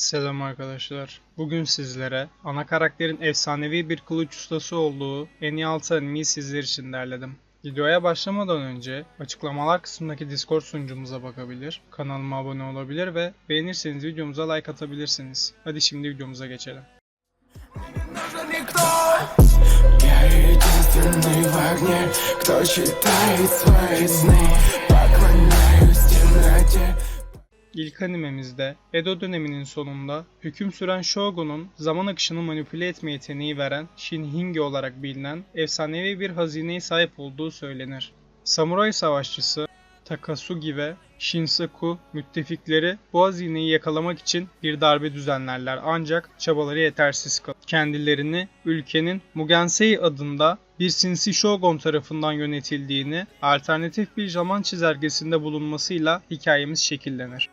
Selam arkadaşlar. Bugün sizlere ana karakterin efsanevi bir kılıç ustası olduğu en iyi 6 animeyi sizler için derledim. Videoya başlamadan önce açıklamalar kısmındaki Discord sunucumuza bakabilir, kanalıma abone olabilir ve beğenirseniz videomuza like atabilirsiniz. Hadi şimdi videomuza geçelim. нужен никто Я единственный в огне Кто читает свои сны Поклоняюсь темноте İlk animemizde Edo döneminin sonunda hüküm süren Shogun'un zaman akışını manipüle etme yeteneği veren Shinhinge olarak bilinen efsanevi bir hazineye sahip olduğu söylenir. Samuray savaşçısı Takasugi ve Shinsaku müttefikleri bu hazineyi yakalamak için bir darbe düzenlerler ancak çabaları yetersiz kalır. Kendilerini ülkenin Mugensei adında bir sinsi shogun tarafından yönetildiğini alternatif bir zaman çizelgesinde bulunmasıyla hikayemiz şekillenir.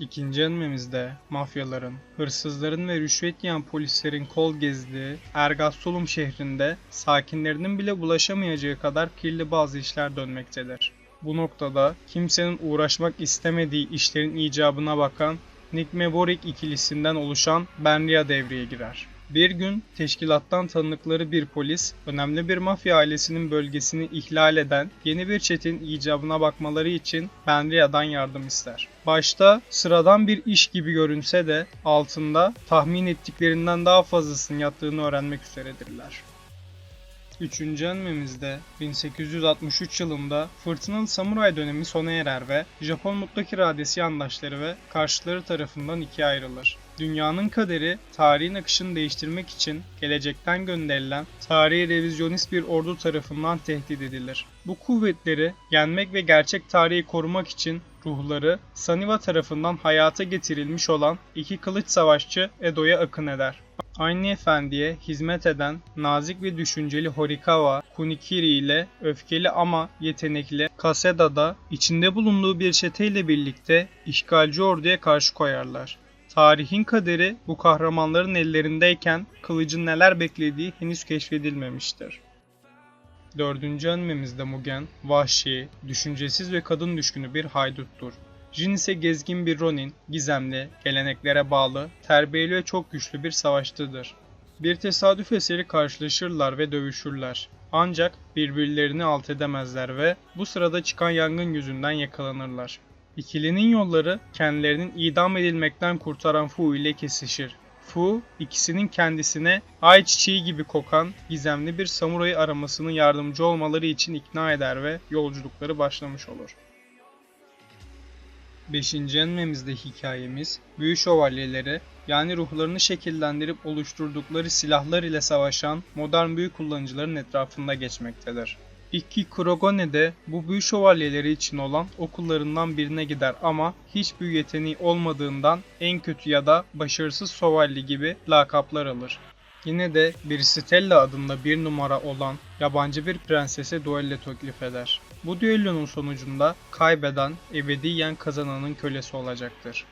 İkinci animemizde mafyaların, hırsızların ve rüşvet yiyen polislerin kol gezdiği Ergastolum şehrinde sakinlerinin bile bulaşamayacağı kadar kirli bazı işler dönmektedir. Bu noktada kimsenin uğraşmak istemediği işlerin icabına bakan Nick Mevorik ikilisinden oluşan Benria devreye girer. Bir gün teşkilattan tanıdıkları bir polis, önemli bir mafya ailesinin bölgesini ihlal eden yeni bir çetin icabına bakmaları için Benria'dan yardım ister. Başta sıradan bir iş gibi görünse de altında tahmin ettiklerinden daha fazlasının yattığını öğrenmek üzeredirler. Üçüncü animemizde 1863 yılında Fırtınalı Samuray dönemi sona erer ve Japon mutlak iradesi yandaşları ve karşıları tarafından ikiye ayrılır. Dünyanın kaderi tarihin akışını değiştirmek için gelecekten gönderilen tarihi revizyonist bir ordu tarafından tehdit edilir. Bu kuvvetleri yenmek ve gerçek tarihi korumak için ruhları Saniwa tarafından hayata getirilmiş olan iki kılıç savaşçı Edo'ya akın eder. Aynı efendiye hizmet eden nazik ve düşünceli Horikawa, Kunikiri ile öfkeli ama yetenekli Kaseda da içinde bulunduğu bir çeteyle birlikte işgalci orduya karşı koyarlar. Tarihin kaderi bu kahramanların ellerindeyken kılıcın neler beklediği henüz keşfedilmemiştir. Dördüncü animemizde Mugen, vahşi, düşüncesiz ve kadın düşkünü bir hayduttur. Jin ise gezgin bir Ronin, gizemli, geleneklere bağlı, terbiyeli ve çok güçlü bir savaşçıdır. Bir tesadüf eseri karşılaşırlar ve dövüşürler. Ancak birbirlerini alt edemezler ve bu sırada çıkan yangın yüzünden yakalanırlar. İkilinin yolları kendilerinin idam edilmekten kurtaran Fu ile kesişir. Fu, ikisinin kendisine ay çiçeği gibi kokan gizemli bir samurayı aramasını yardımcı olmaları için ikna eder ve yolculukları başlamış olur. Beşinci animemizde hikayemiz büyü şövalyeleri yani ruhlarını şekillendirip oluşturdukları silahlar ile savaşan modern büyü kullanıcıların etrafında geçmektedir. Ikki Kurogane de bu büyü şövalyeleri için olan okullarından birine gider ama hiç büyü yeteneği olmadığından en kötü ya da başarısız şövalye gibi lakaplar alır. Yine de bir Stella adında bir numara olan yabancı bir prensese duello teklif eder. Bu düellonun sonucunda kaybeden ebediyen kazananın kölesi olacaktır.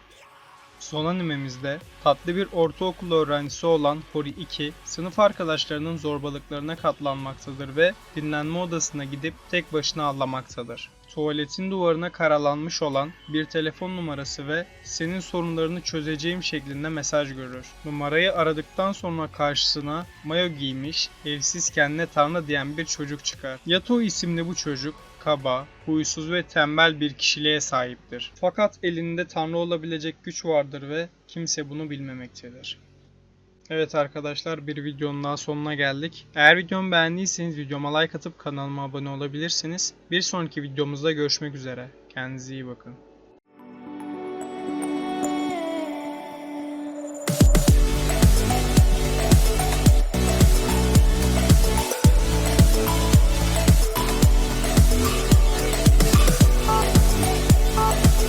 Son animemizde tatlı bir ortaokul öğrencisi olan Hori 2 sınıf arkadaşlarının zorbalıklarına katlanmaktadır ve dinlenme odasına gidip tek başına ağlamaktadır. Tuvaletin duvarına karalanmış olan bir telefon numarası ve senin sorunlarını çözeceğim şeklinde mesaj görür. Numarayı aradıktan sonra karşısına mayo giymiş, evsiz kendine tanrı diyen bir çocuk çıkar. Yato isimli bu çocuk kaba, huysuz ve tembel bir kişiliğe sahiptir. Fakat elinde tanrı olabilecek güç vardır ve kimse bunu bilmemektedir. Evet arkadaşlar bir videonun daha sonuna geldik. Eğer videomu beğendiyseniz videoma like atıp kanalıma abone olabilirsiniz. Bir sonraki videomuzda görüşmek üzere. Kendinize iyi bakın.